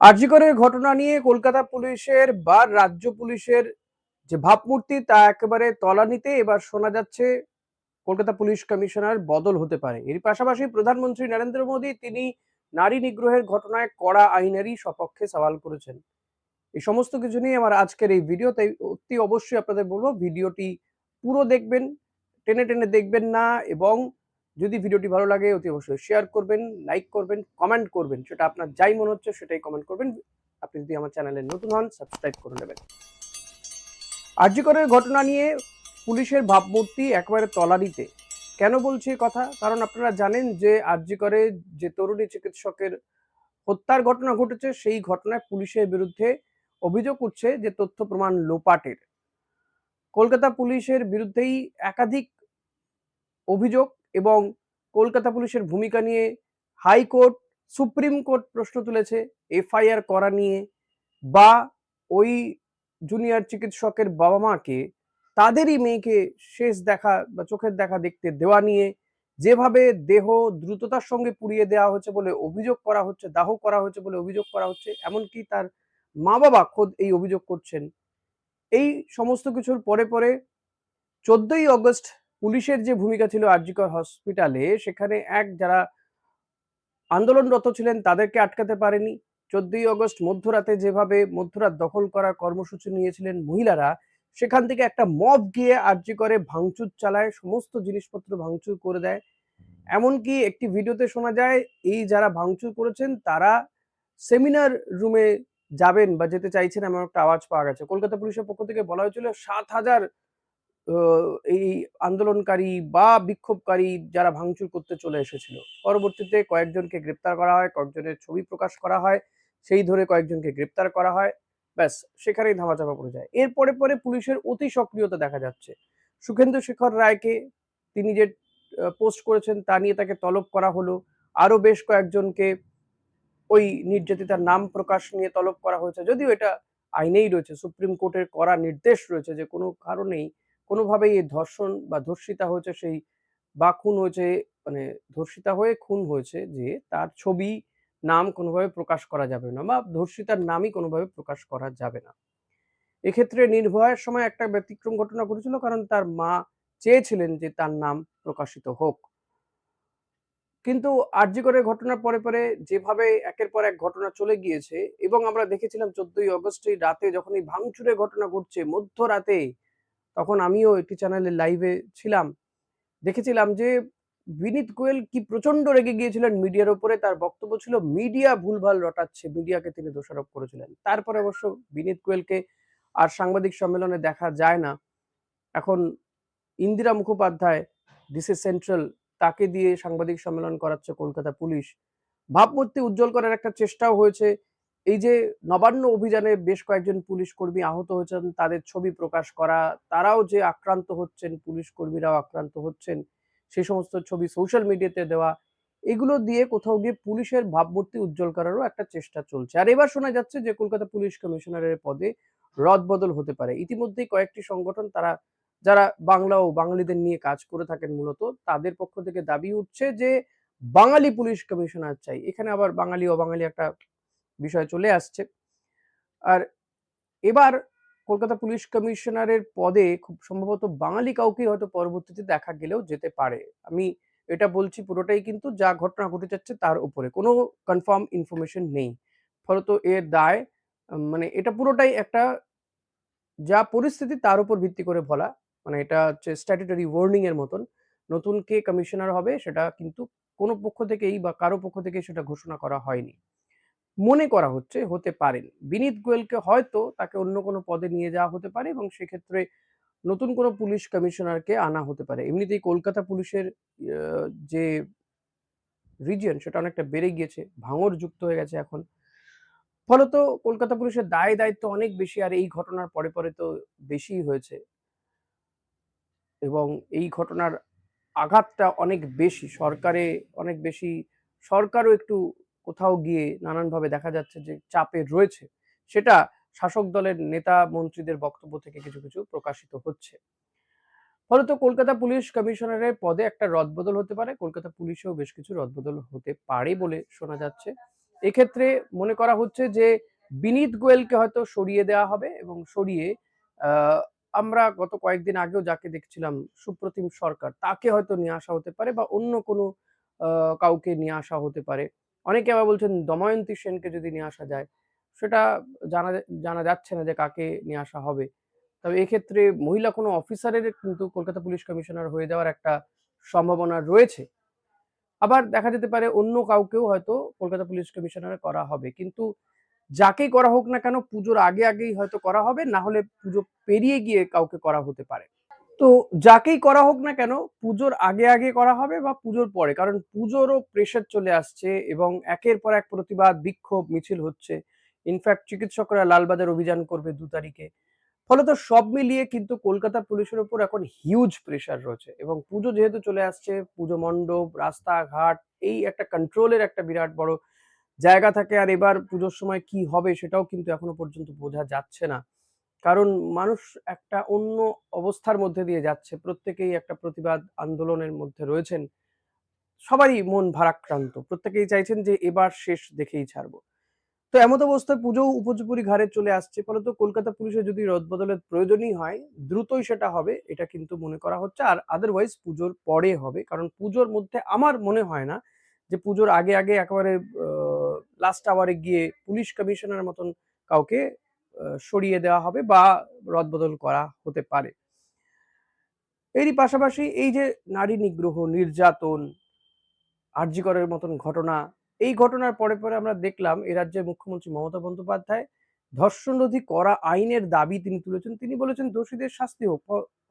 আরজিকরের ঘটনা নিয়ে কলকাতা পুলিশের বা রাজ্য পুলিশের যে ভাবমূর্তি তা একেবারে তলানিতে। এবার শোনা যাচ্ছে, কলকাতা পুলিশ কমিশনার বদল হতে পারে। এর পাশাপাশি প্রধানমন্ত্রী নরেন্দ্র মোদী তিনি নারী নিগ্রহের ঘটনায় কড়া আইনেরই সপক্ষে সওয়াল করেছেন। এই সমস্ত কিছু নিয়ে আমার আজকের এই ভিডিও, তাই অতি অবশ্যই আপনাদের বলব, ভিডিওটি পুরো দেখবেন, টেনে টেনে দেখবেন না এবং যদি ভিডিওটি ভালো লাগে, অতি অবশ্যই শেয়ার করবেন লাইক করবেন কমেন্ট করবেন। সেটা আপনার যাই মনে হচ্ছে সেটাই কমেন্ট করবেন। আপনি যদি আমার চ্যানেলে নতুন হন সাবস্ক্রাইব করে নেবেন। আর্যিকরের ঘটনা নিয়ে পুলিশের ভাবমূর্তি একেবারে তলানিতে। কেন বলছি কথা? কারণ আপনারা জানেন যে আর্যিকরে যে তরুণী চিকিৎসকের হত্যার ঘটনা ঘটেছে, সেই ঘটনায় পুলিশের বিরুদ্ধে অভিযোগ উঠছে যে তথ্য প্রমাণ লোপাটের। কলকাতা পুলিশের বিরুদ্ধেই একাধিক অভিযোগ এবং কলকাতা পুলিশের ভূমিকা নিয়ে হাইকোর্ট সুপ্রিম কোর্ট প্রশ্ন তুলেছে এফআইআর করা নিয়ে বা ওই জুনিয়র চিকিৎসকের বাবা মাকে, তাদেরই মেয়েকে শেষ দেখা বা চোখের দেখা দেখতে দেওয়া নিয়ে যেভাবে দেহ দ্রুততার সঙ্গে পুড়িয়ে দেওয়া হচ্ছে বলে অভিযোগ করা হচ্ছে, দাহ করা হচ্ছে বলে অভিযোগ করা হচ্ছে, এমনকি তার মা বাবা খোদ এই অভিযোগ করছেন। এই সমস্ত কিছুর পরে পরে চোদ্দই অগস্ট পুলিশের যে ভূমিকা ছিল আরজিকর হসপিটালে সেখানে এক যারা আন্দোলনরত ছিলেন, তাদেরকে আটকাতে পারেনি। চোদ্দই অগস্ট মধ্যরাতে যেভাবে মধ্যরাত দখল করার কর্মসূচি নিয়েছিলেন মহিলারা, সেখান থেকে একটা মব গিয়ে আরজি করে ভাঙচুর চালায়, সমস্ত জিনিসপত্র ভাঙচুর করে দেয়। এমনকি একটি ভিডিওতে শোনা যায়, এই যারা ভাঙচুর করেছেন, তারা সেমিনার রুমে যাবেন বা যেতে চাইছেন এমন একটা আওয়াজ পাওয়া গেছে। কলকাতা পুলিশের পক্ষ থেকে বলা হয়েছিল, সাত হাজার এই আন্দোলনকারী বা বিক্ষোভকারী যারা ভাঙচুর করতে চলে এসেছিল। পরবর্তীতে কয়েকজনকে গ্রেপ্তার করা হয়, কয়েকজনের ছবি প্রকাশ করা হয়, সেই ধরে কয়েকজনকে গ্রেপ্তার করা হয়। ব্যাস, সেখানেই ধামাচাপা পড়ে যায়। এরপরে পরে পুলিশের অতি সক্রিয়তা দেখা যাচ্ছে। সুখেন্দু শেখর রায়কে তিনি যে পোস্ট করেছেন তা নিয়ে তাকে তলব করা হলো। আরও বেশ কয়েকজনকে ওই নির্যাতিতার নাম প্রকাশ নিয়ে তলব করা হয়েছে। যদিও এটা আইনেই রয়েছে, সুপ্রিম কোর্টের করা নির্দেশ রয়েছে যে কোনো কারণেই কোনোভাবেই এই ধর্ষণ বা ধর্ষিতা হয়েছে, সেই বা খুন হয়েছে মানে ধর্ষিতা হয়ে খুন হয়েছে যে তার ছবি, নাম কোনোভাবে প্রকাশ করা যাবে না বা ধর্ষিতার নামই কোনোভাবে প্রকাশ করা যাবে না। এক্ষেত্রে নির্ভয়ের সময় একটা ব্যতিক্রম ঘটনা ঘটেছিল কারণ তার মা চেয়েছিলেন যে তার নাম প্রকাশিত হোক। কিন্তু আরজিকরের ঘটনার পরে পরে যেভাবে একের পর এক ঘটনা চলে গিয়েছে এবং আমরা দেখেছিলাম চোদ্দই অগস্টে রাতে যখন এই ভাঙচুরের ঘটনা ঘটছে, মধ্যরাতে তখন আমিও একটি চ্যানেলে লাইভে ছিলাম। দেখেছিলাম যে বিনীত গোয়েল কি প্রচণ্ড রেগে গিয়েছিলেন মিডিয়ার উপরে তার বক্তব্য ছিল, মিডিয়া ভুলভাল রটাচ্ছে, মিডিয়াকে তিনি দোষারোপ করেছিলেন। তারপরে অবশ্য বিনীত গোয়েলকে আর সাংবাদিক সম্মেলনে দেখা যায় না। এখন ইন্দিরা মুখোপাধ্যায় ডিসি সেন্ট্রাল তাকে দিয়ে সাংবাদিক সম্মেলন করাচ্ছে কলকাতা পুলিশ। ভাবমূর্তি উজ্জ্বল করার একটা চেষ্টাও হয়েছে। এই যে নবান্ন অভিযানে বেশ কয়েকজন পুলিশ কর্মী আহত হয়েছেন, তাদের ছবি প্রকাশ করা, তারাও যে আক্রান্ত হচ্ছেন, পুলিশ কর্মীরাও আক্রান্ত হচ্ছেন, সেই সমস্ত ছবি সোশ্যাল মিডিয়াতে দেওয়া, এগুলো দিয়ে কোথাও গিয়ে পুলিশের ভাবমূর্তি উজ্জ্বল করারও একটা চেষ্টা চলছে। আর এবার শোনা যাচ্ছে যে কলকাতা পুলিশ কমিশনারের পদে রদবদল হতে পারে। ইতিমধ্যেই কয়েকটি সংগঠন তারা, যারা বাংলা ও বাঙালিদের নিয়ে কাজ করে থাকেন মূলত, তাদের পক্ষ থেকে দাবি উঠছে যে বাঙালি পুলিশ কমিশনার চাই। এখানে আবার বাঙালি, অবাঙালি একটা বিষয় চলে আসছে। আর এবার কলকাতা পুলিশ কমিশনারের পদে খুব সম্ভবত বাঙালি কাউকে হয়তো পরবর্তীতে দেখা গেলেও যেতে পারে। আমি এটা বলছি পুরোটাই কিন্তু যা ঘটনা ঘটে যাচ্ছে তার উপরে। কোনো কনফার্ম ইনফরমেশন নেই। ফলত এর দায় মানে এটা পুরোটাই একটা যা পরিস্থিতি তার উপর ভিত্তি করে বলা। মানে এটা হচ্ছে স্ট্যাটুটারি ওয়ার্নিং এর মতন। নতুন কে কমিশনার হবে সেটা কিন্তু কোনো পক্ষ থেকেই বা কারও পক্ষ থেকে সেটা ঘোষণা করা হয়নি। মনে করা হচ্ছে, হতে পারেন। বিনীত গোয়েলকে হয়তো তাকে অন্য কোনো পদে নিয়ে যাওয়া হতে পারে এবং সেক্ষেত্রে নতুন কোনো পুলিশ কমিশনারকে আনা হতে পারে। এমনিতেই কলকাতা পুলিশের যে রিজিয়ন সেটা অনেকটা বেড়ে গিয়েছে ভাঙর যুক্ত হয়ে গেছে এখন। ফলত কলকাতা পুলিশের দায় দায়িত্ব অনেক বেশি আর এই ঘটনার পরে পরে তো বেশি হয়েছে। এবং এই ঘটনার আঘাতটা অনেক বেশি। সরকারে অনেক বেশি, সরকারও একটু কোথাও গিয়ে নানানভাবে দেখা যাচ্ছে যে চাপে রয়েছে, সেটা শাসক দলের নেতা মন্ত্রীদের বক্তব্য থেকে কিছু কিছু প্রকাশিত হচ্ছে। ফলত কলকাতা পুলিশ কমিশনারের পদে একটা রদবদল হতে পারে, কলকাতা পুলিশেও বেশ কিছু রদবদল হতে পারে বলে শোনা যাচ্ছে। এক্ষেত্রে মনে করা হচ্ছে যে বিনীত গোয়েলকে হয়তো সরিয়ে দেওয়া হবে এবং সরিয়ে আমরা গত কয়েকদিন আগেও যাকে দেখছিলাম, সুপ্রতিম সরকার, তাকে হয়তো নিয়ে আসা হতে পারে বা অন্য কোনো কাউকে নিয়ে আসা হতে পারে। অনেকে আবার বলছেন দময়ন্তী সেনকে যদি নিয়ে আসা যায়, সেটা জানা জানা যাচ্ছে না যে কাকে নিয়ে আসা হবে। তবে এক্ষেত্রে মহিলা কোনো অফিসারের কিন্তু কলকাতা পুলিশ কমিশনার হয়ে যাওয়ার একটা সম্ভাবনা রয়েছে। আবার দেখা যেতে পারে অন্য কাউকেও হয়তো কলকাতা পুলিশ কমিশনার করা হবে। কিন্তু যাকেই করা হোক না কেন পুজোর আগে আগেই হয়তো করা হবে, না হলে পুজো পেরিয়ে গিয়ে কাউকে করা হতে পারে। তো যাকেই করা হোক না কেন, পুজোর আগে আগে করা হবে বা পুজোর পরে, কারণ পুজোরও প্রেশার চলে আসছে এবং একের পর এক প্রতিবাদ বিক্ষোভ, মিছিল হচ্ছে। ইনফ্যাক্ট চিকিৎসকরা লালবাজার অভিযান করবে দু তারিখে। ফলত সব মিলিয়ে কিন্তু কলকাতা পুলিশের উপর এখন হিউজ প্রেশার রয়েছে এবং পুজো যেহেতু চলে আসছে, পুজো মণ্ডপ, রাস্তাঘাট, এই একটা কন্ট্রোলের একটা বিরাট বড় জায়গা থাকে। আর এবার পুজোর সময় কি হবে সেটাও কিন্তু এখনও পর্যন্ত বোঝা যাচ্ছে না। কারণ মানুষ একটা অন্য অবস্থার মধ্যে দিয়ে যাচ্ছে। প্রত্যেকেই একটা প্রতিবাদ আন্দোলনের মধ্যে রয়েছেন। সবারই মন ভারাক্রান্ত। প্রত্যেকেই চাইছেন যে এবার শেষ দেখেই ছাড়বো। তো এমত অবস্থায় পুজো উপচুপুরি ঘাড়ে চলে আসছে। ফলত কলকাতা পুলিশের যদি রদবদলের প্রয়োজনই হয়, দ্রুতই সেটা হবে, এটা কিন্তু মনে করা হচ্ছে। আর আদারওয়াইজ পুজোর পরে হবে। কারণ পুজোর মধ্যে আমার মনে হয় না যে পুজোর আগে আগে একেবারে লাস্ট আওয়ারে গিয়ে পুলিশ কমিশনার মতন কাউকে সরিয়ে দেওয়া হবে বা রদবদল করা হতে পারে। এরই পাশাপাশি এই যে নারী নিগ্রহ, নির্যাতন, আরজিকরের মতন ঘটনা, এই ঘটনার পরে পরে আমরা দেখলাম এ রাজ্যের মুখ্যমন্ত্রী মমতা বন্দ্যোপাধ্যায় ধর্ষণরোধী করা আইনের দাবি তিনি তুলেছেন। তিনি বলেছেন, দোষীদের শাস্তি হোক।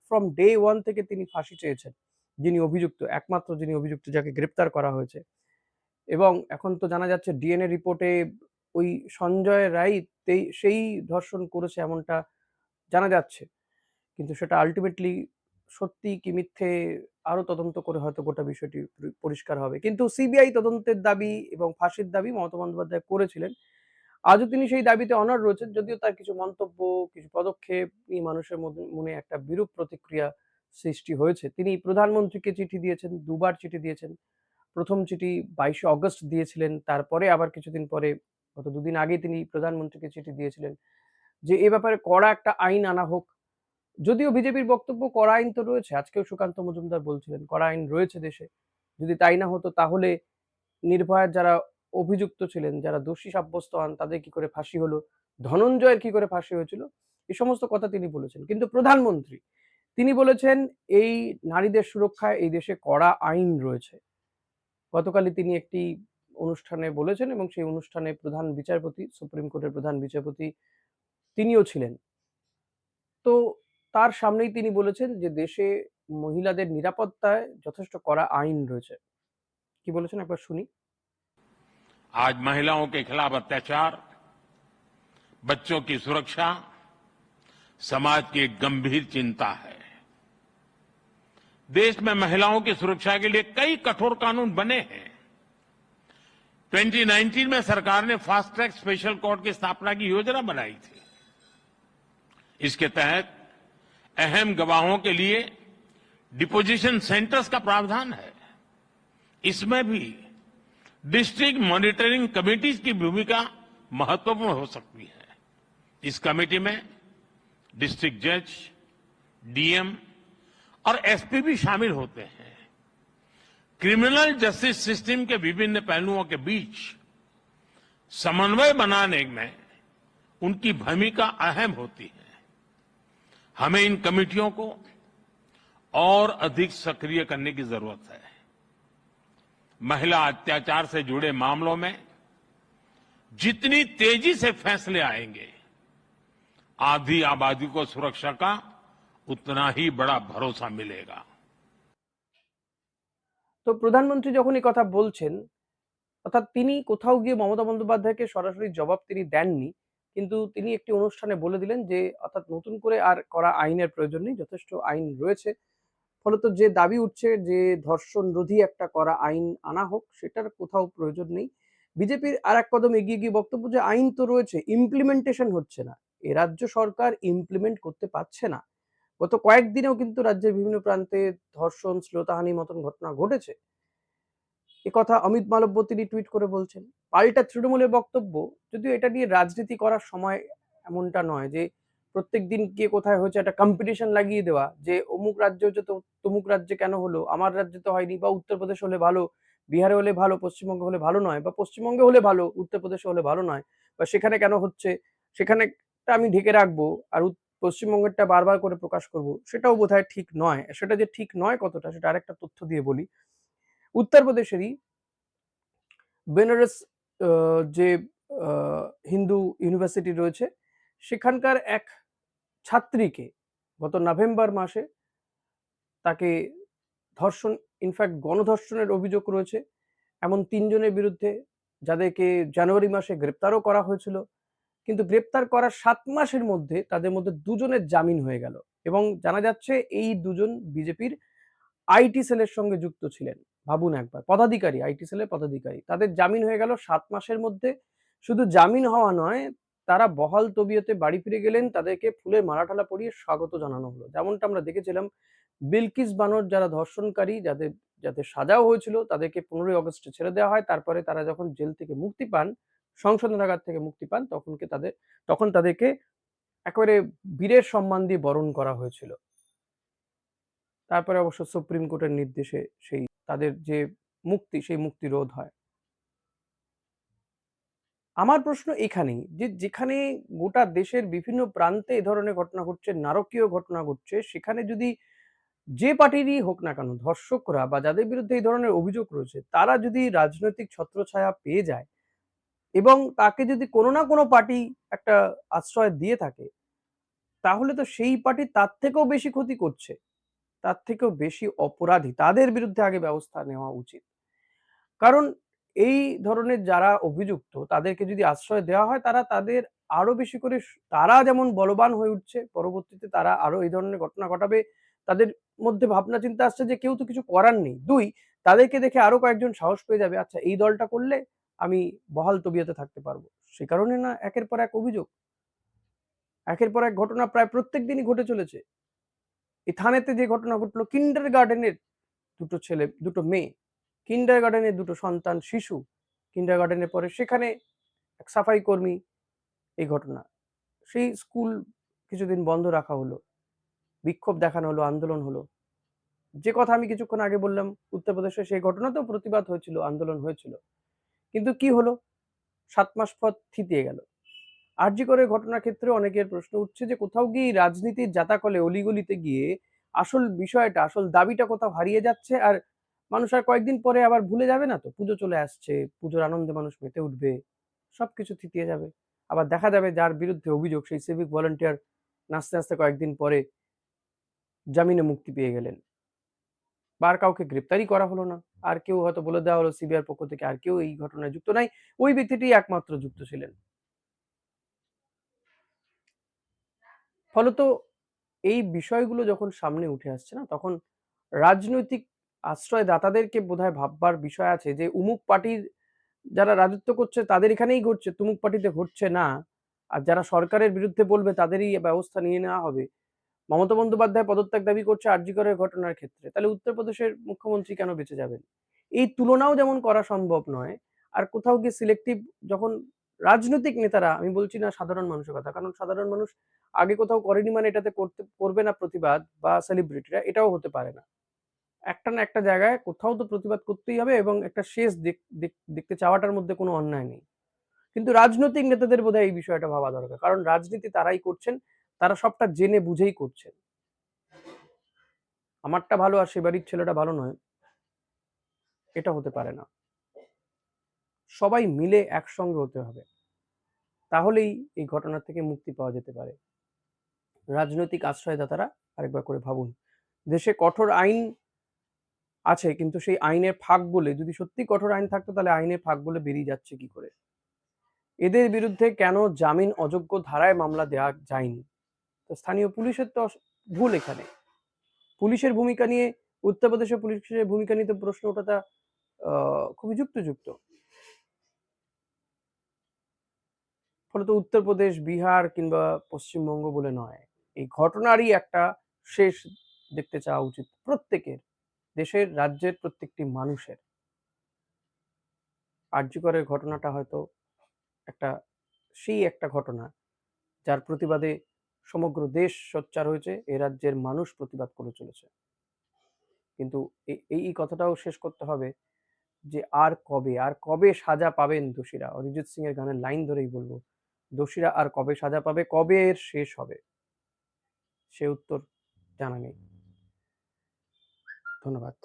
ফ্রম ডে ওয়ান থেকে তিনি ফাঁসি চেয়েছেন, যিনি অভিযুক্ত, একমাত্র যিনি অভিযুক্ত যাকে গ্রেপ্তার করা হয়েছে। এবং এখন তো জানা যাচ্ছে, ডিএনএ রিপোর্টে ওই সঞ্জয় রাই সেই ধর্ষণ করেছে এমনটা জানা যাচ্ছে। কিন্তু সেটা আলটিমেটলি সত্যি কি মিথ্যে আরও তদন্ত করে হয়তো গোটা বিষয়টি পরিষ্কার হবে। কিন্তু সিবিআই তদন্তের দাবি এবং ফাঁসির দাবি মমতা বন্দ্যোপাধ্যায় করেছিলেন। আজও তিনি সেই দাবিতে অনড় রয়েছেন, যদিও তার কিছু মন্তব্য, কিছু পদক্ষেপ নিয়ে মানুষের মনে একটা বিরূপ প্রতিক্রিয়া সৃষ্টি হয়েছে। তিনি প্রধানমন্ত্রীকে চিঠি দিয়েছেন, দুবার চিঠি দিয়েছেন। প্রথম চিঠি বাইশে অগস্ট দিয়েছিলেন, তারপরে আবার কিছুদিন পরে গত দুদিন আগে তিনি প্রধানমন্ত্রীকে চিঠি দিয়েছিলেন যে, এ ব্যাপারে কড়া একটা আইন আনা হোক। যদিও বিজেপির বক্তব্য, কড়া আইন তো রয়েছে। আজকেও সুকান্ত মজুমদার বলছিলেন, কড়া আইন রয়েছে দেশে। যদি তাই না হতো, তাহলে নির্ভয়ার যারা অভিযুক্ত ছিলেন, যারা দোষী সাব্যস্ত হন, তাদের কি করে ফাঁসি হলো? ধনঞ্জয়ের কি করে ফাঁসি হয়েছিল? এই সমস্ত কথা তিনি বলেছেন। কিন্তু প্রধানমন্ত্রী, তিনি বলেছেন, এই নারীদের সুরক্ষায় এই দেশে কড়া আইন রয়েছে। গতকালই তিনি একটি অনুষ্ঠানে বলেছেন এবং সেই অনুষ্ঠানে প্রধান বিচারপতি সুপ্রিম কোর্টের প্রধান বিচারপতি তিনিও ছিলেন তো তার সামনেই তিনি বলেছেন যে দেশে মহিলাদের নিরাপত্তায় যথেষ্ট কড়া আইন রয়েছে কি বলেছেন একবার শুনি आज महिलाओं के खिलाफ अत्याचार बच्चों की सुरक्षा समाज की एक गंभीर चिंता है देश में महिलाओं की सुरक्षा के लिए कई कठोर कानून बने हैं 2019 में सरकार ने फास्ट ट्रैक स्पेशल कोर्ट की स्थापना की योजना बनाई थी। इसके तहत अहम गवाहों के लिए डिपोजिशन सेंटर्स का प्रावधान है। इसमें भी डिस्ट्रिक्ट मॉनिटरिंग कमिटीज की भूमिका महत्वपूर्ण हो सकती है। इस कमेटी में डिस्ट्रिक्ट जज, डीएम और एसपी भी शामिल होते हैं। क्रिमिनल जस्टिस सिस्टम के विभिन्न पहलुओं के बीच समन्वय बनाने में उनकी भूमिका अहम होती है। हमें इन कमेटियों को और अधिक सक्रिय करने की ज़रूरत है। महिला अत्याचार से जुड़े मामलों में जितनी तेज़ी से फैसले आएँगे, आधी आबादी को सुरक्षा का उतना ही बड़ा भरोसा मिलेगा। তো প্রধানমন্ত্রী যখন এই কথা বলছেন, অর্থাৎ তিনি কোথাও গিয়ে মমতা বন্দ্যোপাধ্যায়কে সরাসরি জবাব তিনি দেননি, কিন্তু তিনি একটি অনুষ্ঠানে বলে দিলেন যে, অর্থাৎ নতুন করে আর করা আইনের প্রয়োজন নেই, যথেষ্ট আইন রয়েছে। ফলত যে দাবি উঠছে যে, ধর্ষণ রোধী একটা করা আইন আনা হোক, সেটার কোথাও প্রয়োজন নেই। বিজেপির আর এক কদম এগিয়ে গিয়ে বক্তব্য যে, আইন তো রয়েছে ইমপ্লিমেন্টেশন হচ্ছে না। এ রাজ্য সরকার ইমপ্লিমেন্ট করতে পারছে না। গত কয়েকদিনেও কিন্তু রাজ্যের বিভিন্ন প্রান্তে ধর্ষণ শ্লীলতাহানি মতন ঘটনা ঘটেছে। এ কথা অমিত মালব্য তিনি টুইট করে বলছেন, পাল্টা তৃণমূলের বক্তব্য, যদিও এটা নিয়ে রাজনীতি করার সময় এমনটা নয় যে প্রত্যেক দিন কে কোথায় হয়েছে একটা কম্পিটিশন লাগিয়ে দেওয়া, যে অমুক রাজ্য হচ্ছে তো, তমুক রাজ্যে কেন হলো, আমার রাজ্যে তো হয়নি বা উত্তরপ্রদেশ হলে ভালো, বিহারে হলে ভালো, পশ্চিমবঙ্গে হলে ভালো নয়, বা পশ্চিমবঙ্গে হলে ভালো, উত্তরপ্রদেশে হলে ভালো নয়, বা সেখানে কেন হচ্ছে সেখানে আমি ঢেকে রাখব, আর পশ্চিমবঙ্গেরটা বারবার করে প্রকাশ করব, সেটাও বোধহয় ঠিক নয়। সেটা যে ঠিক নয় কতটা, সেটা আরেকটা তথ্য দিয়ে বলি। উত্তরপ্রদেশেরই বেনারস যে হিন্দু ইউনিভার্সিটি রয়েছে, সেখানকার এক ছাত্রীকে গত নভেম্বর মাসে তাকে ধর্ষণ ইনফ্যাক্ট গণধর্ষণের অভিযোগ রয়েছে। এমন তিনজনের বিরুদ্ধে যাদেরকে জানুয়ারি মাসে গ্রেপ্তারও করা হয়েছিল। কিন্তু গ্রেপ্তার করার সাত মাসের মধ্যে তাদের মধ্যে দুজনের জামিন হয়ে গেল এবং জানা যাচ্ছে এই দুজন বিজেপির আইটি সেলের সঙ্গে যুক্ত ছিলেন। ভাবুন একবার, পদাধিকারী, আইটি সেলের পদাধিকারী, তাদের জামিন হয়ে গেল সাত মাসের মধ্যে। শুধু জামিন হওয়া নয়, তারা বহাল তবিয়তে বাড়ি ফিরে গেলেন, তাদেরকে ফুলের মালাঠালা পরিয়ে স্বাগত জানানো হলো। যেমনটা আমরা দেখেছিলাম, বিলকিস বানর যারা ধর্ষণকারী, যাদের যাদের সাজাও হয়েছিল, তাদেরকে পনেরোই আগস্টে ছেড়ে দেওয়া হয়। তারপরে তারা যখন জেল থেকে মুক্তি পান সংশোধনাগার থেকে মুক্তি পান, তখনকে তাদের, তখন তাদেরকে একেবারে বীরের সম্মান দিয়ে বরণ করা হয়েছিল। তারপরে অবশ্য সুপ্রিম কোর্টের নির্দেশে সেই, তাদের যে মুক্তি, সেই মুক্তি রোধ হয়। আমার প্রশ্ন এখানেই, যে যেখানে গোটা দেশের বিভিন্ন প্রান্তে এ ধরনের ঘটনা ঘটছে, নারকীয় ঘটনা ঘটছে, সেখানে যদি যে পার্টিরই হোক না কেন, ধর্ষকরা বা যাদের বিরুদ্ধে এই ধরনের অভিযোগ রয়েছে, তারা যদি রাজনৈতিক ছত্রছায়া পেয়ে যায় এবং তাকে যদি কোনো না কোনো পার্টি একটা আশ্রয় দিয়ে থাকে, তাহলে তো সেই পার্টি তার থেকেও বেশি ক্ষতি করছে, তার থেকেও বেশি অপরাধী। তাদের বিরুদ্ধে আগে ব্যবস্থা নেওয়া উচিত। কারণ এই ধরনের যারা অভিযুক্ত, তাদেরকে যদি আশ্রয় দেওয়া হয়, তারা তাদের আরও বেশি করে তারা যেমন বলবান হয়ে উঠছে, পরবর্তীতে তারা আরও এই ধরনের ঘটনা ঘটাবে, তাদের মধ্যে ভাবনা চিন্তা আসছে যে কেউ তো কিছু করার নেই। দুই, তাদেরকে দেখে আরও কয়েকজন সাহস পেয়ে যাবে আচ্ছা এই দলটা করলে আমি বহাল তবিয়তে থাকতে পারব। সে কারণে না একের পর এক অভিযোগ। একের পর এক ঘটনা প্রায় প্রত্যেক দিনই ঘটে চলেছে। এই থানেতে যে ঘটনা ঘটলো, কিন্ডার গার্ডেনের দুটো ছেলে, দুটো মেয়ে, কিন্ডার গার্ডেনের দুটো সন্তান, শিশু, কিন্ডার গার্ডেনের পরে সেখানে এক সাফাই কর্মী এই ঘটনা। সেই স্কুল কিছুদিন বন্ধ রাখা হলো, বিক্ষোভ দেখানো হলো, আন্দোলন হলো। যে কথা আমি কিছুক্ষণ আগে বললাম উত্তরপ্রদেশে সেই ঘটনাতেও প্রতিবাদ হয়েছিল, আন্দোলন হয়েছিল। কিন্তু কি হলো? সাত মাস পর থিতিয়ে গেল। আরজি করে ঘটনার ক্ষেত্রে অনেকের প্রশ্ন উঠছে যে, কোথাও গিয়ে রাজনীতির জাতাকলে অলিগলিতে গিয়ে আসল বিষয়টা, আসল দাবিটা কোথাও হারিয়ে যাচ্ছে? আর মানুষ আর কয়েকদিন পরে আবার ভুলে যাবে না তো? পুজো চলে আসছে, পুজোর আনন্দে মানুষ মেতে উঠবে, সবকিছু থিতিয়ে যাবে। আবার দেখা যাবে যার বিরুদ্ধে অভিযোগ, সেই সিভিক ভলেন্টিয়ার নাচতে নাচতে কয়েকদিন পরে জামিনে মুক্তি পেয়ে গেলেন। বা আর কাউকে গ্রেপ্তারই করা হলো না। আর কেউ হয়তো বলে দেওয়া হলো সিবিআর পক্ষ থেকে, আর কেউ এই ঘটনায় যুক্ত নাই। ওই ব্যক্তিটি একমাত্র যুক্ত ছিলেন। ফলত এই বিষয়গুলো যখন সামনে উঠে আসছে না, তখন রাজনৈতিক আশ্রয়দাতাদেরকে বোধহয় ভাববার বিষয় আছে যে, উমুক পার্টির যারা রাজত্ব করছে তাদের এখানেই ঘটছে, তুমুক পার্টিতে ঘটছে না। আর যারা সরকারের বিরুদ্ধে বলবে তাদেরই ব্যবস্থা নিয়ে নেওয়া হবে। মমতা বন্দ্যোপাধ্যায় পদত্যাগ দাবি করছে আরজিকরের ঘটনার ক্ষেত্রে, তাহলে উত্তরপ্রদেশের মুখ্যমন্ত্রী কেন বেঁচে যাবেন? এই তুলনাও যেমন করা সম্ভব নয়, আর কোথাও গিয়ে সিলেক্টিভ যখন রাজনৈতিক নেতারা, আমি বলছি না সাধারণ মানুষের কথা, কারণ সাধারণ মানুষ আগে কোথাও করেনি মানে এটাতে করতে, করবে না প্রতিবাদ বা সেলিব্রিটিরা এটাও হতে পারে না। একটা না একটা জায়গায় কোথাও তো প্রতিবাদ করতেই হবে এবং একটা শেষ দেখ- দেখ- দেখতে চাওয়াটার মধ্যে কোনো অন্যায় নেই। কিন্তু রাজনৈতিক নেতাদের বোধহয় এই বিষয়টা ভাবা দরকার, কারণ রাজনীতি তারাই করছেন তারা সবটা জেনে বুঝেই করছেন। আমারটা ভালো আর সে বাড়ির ছেলেটা ভালো নয়। এটা হতে পারে না। সবাই মিলে একসঙ্গে হতে হবে। তাহলেই এই ঘটনা থেকে মুক্তি পাওয়া যেতে পারে। রাজনৈতিক আশ্রয়দাতারা আরেকবার করে ভাবুন, দেশে কঠোর আইন আছে, কিন্তু সেই আইনের ফাঁক বলে, যদি সত্যি কঠোর আইন থাকতো, তাহলে আইনের ফাঁক বলে বেরিয়ে যাচ্ছে কি করে? এদের বিরুদ্ধে কেন জামিন অযোগ্য ধারায় মামলা দেওয়া যায়নি? তো স্থানীয় পুলিশের তো ভুল এখানে। পুলিশের ভূমিকা নিয়ে, উত্তরপ্রদেশের পুলিশের ভূমিকা নিয়ে তো প্রশ্ন ওঠাটা খুবই যুক্তিযুক্ত। ফলত উত্তরপ্রদেশ, বিহার কিংবা পশ্চিমবঙ্গ বলে নয়। এই ঘটনারই একটা শেষ দেখতে চাওয়া উচিত প্রত্যেকের, দেশের, রাজ্যের প্রত্যেকটি মানুষের। আরজিকরের ঘটনাটা হয়তো একটা, সেই একটা ঘটনা, যার প্রতিবাদে সমগ্র দেশ সোচ্চার হয়েছে, এ রাজ্যের মানুষ প্রতিবাদ করে চলেছে। কিন্তু এই কথাটাও শেষ করতে হবে যে আর কবে আর কবে সাজা পাবেন দোষীরা? অরিজিৎ সিং এর গানের লাইন ধরেই বলব, দোষীরা আর কবে সাজা পাবে, কবে এর শেষ হবে? সে উত্তর জানা নেই। ধন্যবাদ.